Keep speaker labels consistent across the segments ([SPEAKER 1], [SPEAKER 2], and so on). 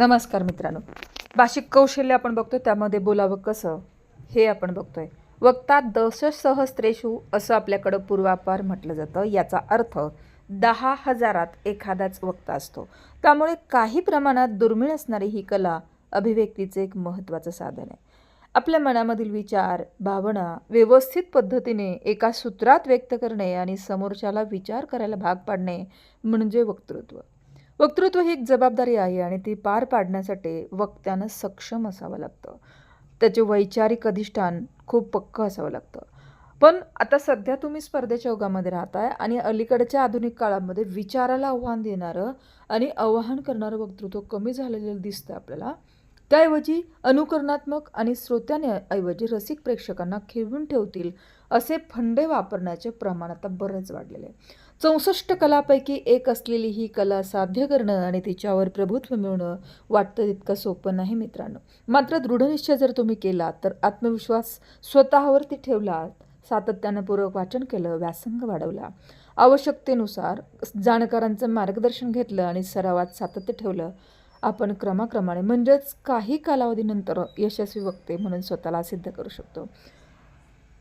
[SPEAKER 1] नमस्कार मित्रांनो. भाषिक कौशल्य आपण बघतो त्यामध्ये बोलावं कसं हे आपण बघतोय. वक्ता दश सहस्त्रेषु असं आपल्याकडं पूर्वापार म्हटलं जातं याचा अर्थ दहा हजारात एखादाच वक्ता असतो. त्यामुळे काही प्रमाणात दुर्मिळ असणारी ही कला अभिव्यक्तीचे एक महत्त्वाचं साधन आहे. आपल्या मनामधील विचार भावना व्यवस्थित पद्धतीने एका सूत्रात व्यक्त करणे आणि समोरच्याला विचार करायला भाग पाडणे म्हणजे वक्तृत्व. वक्तृत्व ही एक जबाबदारी आहे आणि ती पार पाडण्यासाठी वक्त्यानं सक्षम असावं लागतं. त्याचे वैचारिक अधिष्ठान खूप पक्कं असावं लागतं. पण आता सध्या तुम्ही स्पर्धेच्या युगामध्ये राहताय आणि अलीकडच्या आधुनिक काळामध्ये विचाराला आव्हान देणारं आणि आव्हान करणारं वक्तृत्व कमी झालेलं दिसतं आपल्याला. त्याऐवजी अनुकरणात्मक आणि श्रोत्याने रसिक प्रेक्षकांना खिळवून ठेवतील असे फंडे वापरण्याचे प्रमाण आता बरेच वाढलेले आहे. चौसष्ट कलापैकी एक असलेली ही कला साध्य करणं आणि तिच्यावर प्रभुत्व मिळवणं वाटतं तितकं सोपं नाही मित्रांनो. मात्र दृढनिश्चय जर तुम्ही केला तर आत्मविश्वास स्वतःवरती ठेवला सातत्यानं पूर्वक वाचन केलं व्यासंग वाढवला. आवश्यकतेनुसार जाणकारांचं मार्गदर्शन घेतलं आणि सरावात सातत्य ठेवलं. आपण क्रमाक्रमाने म्हणजेच काही कालावधीनंतर यशस्वी वक्ते म्हणून स्वतःला सिद्ध करू शकतो.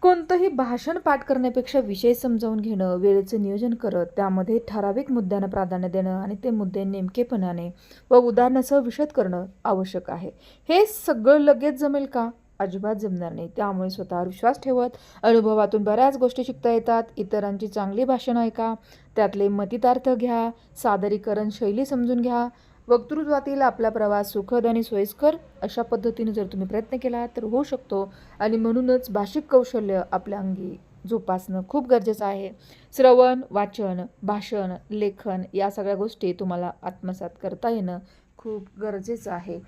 [SPEAKER 1] कोणतंही भाषण पाठ करण्यापेक्षा विषय समजावून घेणं वेळेचं नियोजन करत त्यामध्ये ठराविक मुद्द्यांना प्राधान्य देणं आणि ते मुद्दे नेमकेपणाने व उदाहरणासह विशद करणं आवश्यक आहे. हे सगळं लगेच जमेल का? अजिबात जमणार नाही. त्यामुळे स्वतःवर विश्वास ठेवत अनुभवातून बऱ्याच गोष्टी शिकता येतात. इतरांची चांगली भाषणं ऐका त्यातले मतितार्थ घ्या सादरीकरण शैली समजून घ्या वक्तृत्वातील आपला प्रवास सुखद आणि सोयीस्कर अशा पद्धतीने जर तुम्ही प्रयत्न केला तर होऊ शकतो. आणि म्हणूनच भाषिक कौशल्य आपल्या अंगी जोपासणं खूप गरजेचं आहे. श्रवण वाचन भाषण लेखन या सगळ्या गोष्टी तुम्हाला आत्मसात करता येणं खूप गरजेचं आहे.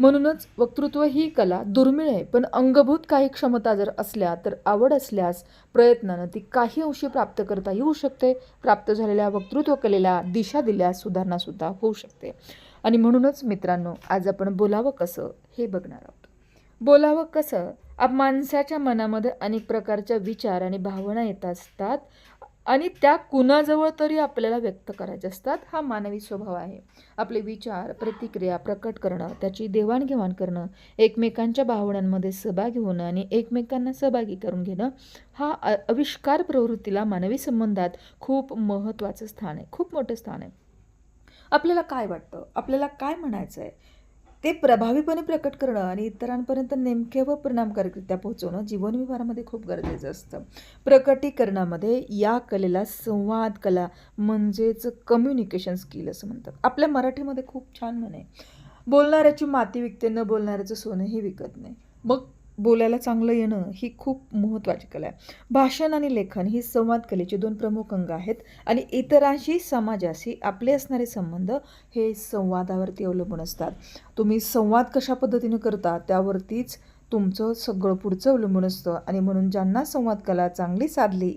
[SPEAKER 1] म्हणूनच वक्तृत्व ही कला दुर्मिळ आहे पण अंगभूत काही क्षमता जर असल्या तर आवड असल्यास प्रयत्नानं ती काही अंशी प्राप्त करता येऊ शकते. प्राप्त झालेल्या वक्तृत्व कलेला दिशा दिल्यास सुधारणासुद्धा होऊ शकते. आणि म्हणूनच मित्रांनो आज आपण बोलावं कसं हे बघणार आहोत. बोलावं कसं? आप माणसाच्या मनामध्ये अनेक प्रकारच्या विचार आणि भावना येत असतात. आणि त्या कुणाजवळ तरी आपल्याला व्यक्त करायचे असतात हा मानवी स्वभाव आहे. आपले विचार प्रतिक्रिया प्रकट करणं त्याची देवाणघेवाण करणं एकमेकांच्या भावनांमध्ये सहभागी होणं आणि एकमेकांना सहभागी करून घेणं हा आविष्कार प्रवृत्तीला मानवी संबंधात खूप महत्त्वाचं स्थान आहे खूप मोठं स्थान आहे. आपल्याला काय वाटतं? आपल्याला काय म्हणायचं आहे ते प्रभावीपणे प्रकट करणं आणि इतरांपर्यंत नेमके व परिणामकारकरित्या पोहोचवणं जीवनव्यवहारामध्ये खूप गरजेचं असतं. प्रकटीकरणामध्ये या कलेला संवाद कला म्हणजेच कम्युनिकेशन स्किल असं म्हणतात. आपल्या मराठीमध्ये खूप छान म्हणे बोलणाऱ्याची माती विकते न बोलणाऱ्याचं सोनंही विकत नाही. मग बोलायला चांगलं येणं ही खूप महत्त्वाची कला आहे. भाषण आणि लेखन ही संवाद कलेचे दोन प्रमुख अंग आहेत आणि इतरांशी समाजाशी आपले असणारे संबंध हे संवादावरती अवलंबून असतात. तुम्ही संवाद कशा पद्धतीनं करता त्यावरतीच तुमचं सगळं पुढचं अवलंबून असतं आणि म्हणून ज्यांना संवाद कला चांगली साधली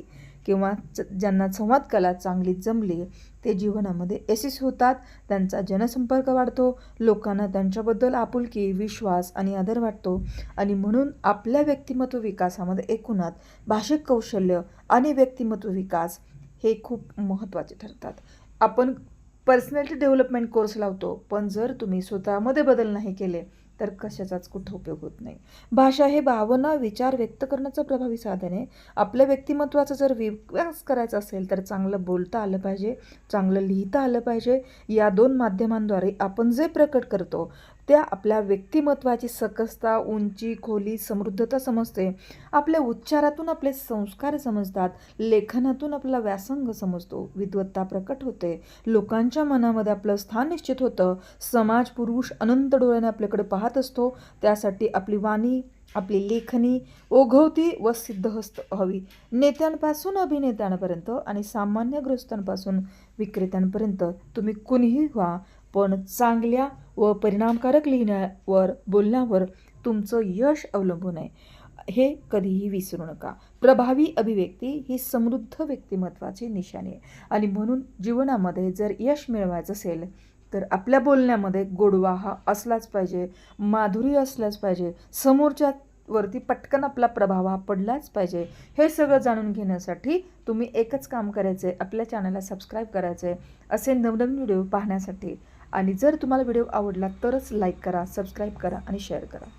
[SPEAKER 1] किंवा च ज्यांना संवाद कला चांगली जमली ते जीवनामध्ये यशस्वी होतात त्यांचा जनसंपर्क वाढतो लोकांना त्यांच्याबद्दल आपुलकी विश्वास आणि आदर वाटतो आणि म्हणून आपल्या व्यक्तिमत्व विकासामध्ये एकूणात भाषिक कौशल्य आणि व्यक्तिमत्व विकास हे खूप महत्त्वाचे ठरतात. आपण पर्सनॅलिटी डेव्हलपमेंट कोर्स लावतो पण जर तुम्ही स्वतःमध्ये बदल नाही केले तर कशाचाच कुठं उपयोग होत नाही. भाषा हे भावना विचार व्यक्त करण्याचं प्रभावी साधन आहे. आपल्या व्यक्तिमत्वाचा जर विकास करायचा असेल तर चांगलं बोलता आलं पाहिजे चांगलं लिहिता आलं पाहिजे. या दोन माध्यमांद्वारे आपण जे प्रकट करतो त्या आपल्या व्यक्तिमत्वाची सकसता उंची खोली समृद्धता समजते. आपल्या उच्चारातून आपले संस्कार समजतात लेखनातून आपला व्यासंग समजतो विद्वत्ता प्रकट होते. लोकांच्या मनामध्ये आपलं स्थान निश्चित होतं. समाज पुरुष अनंत डोळ्याने आपल्याकडे पाहत असतो. त्यासाठी आपली वाणी आपली लेखनी ओघवती व सिद्धहस्त हवी. नेत्यांपासून अभिनेत्यांपर्यंत आणि सामान्य ग्रस्तांपासून विक्रेत्यांपर्यंत तुम्ही कुणीही व्हा पण चांगल्या व परिणामकारक लिहिण्यावर बोलण्यावर तुमचं यश अवलंबून आहे. हे कधीही विसरू नका. प्रभावी अभिव्यक्ती ही समृद्ध व्यक्तिमत्वाची निशाणी आहे. आणि म्हणून जीवनामध्ये जर यश मिळवायचं असेल तर आपल्या बोलण्यामध्ये गोडवा हा असलाच पाहिजे माधुरी असलाच पाहिजे समोरच्या वरती पटकन आपला प्रभाव हा पडलाच पाहिजे हे सगळं जाणून घेण्यासाठी तुम्ही एकच काम करायचं आहे आपल्या चॅनलला सबस्क्राईब करायचं आहे असे नवनवीन व्हिडिओ पाहण्यासाठी आणि जर तुम्हाला व्हिडिओ आवडला तरच लाईक करा सबस्क्राईब करा आणि शेअर करा.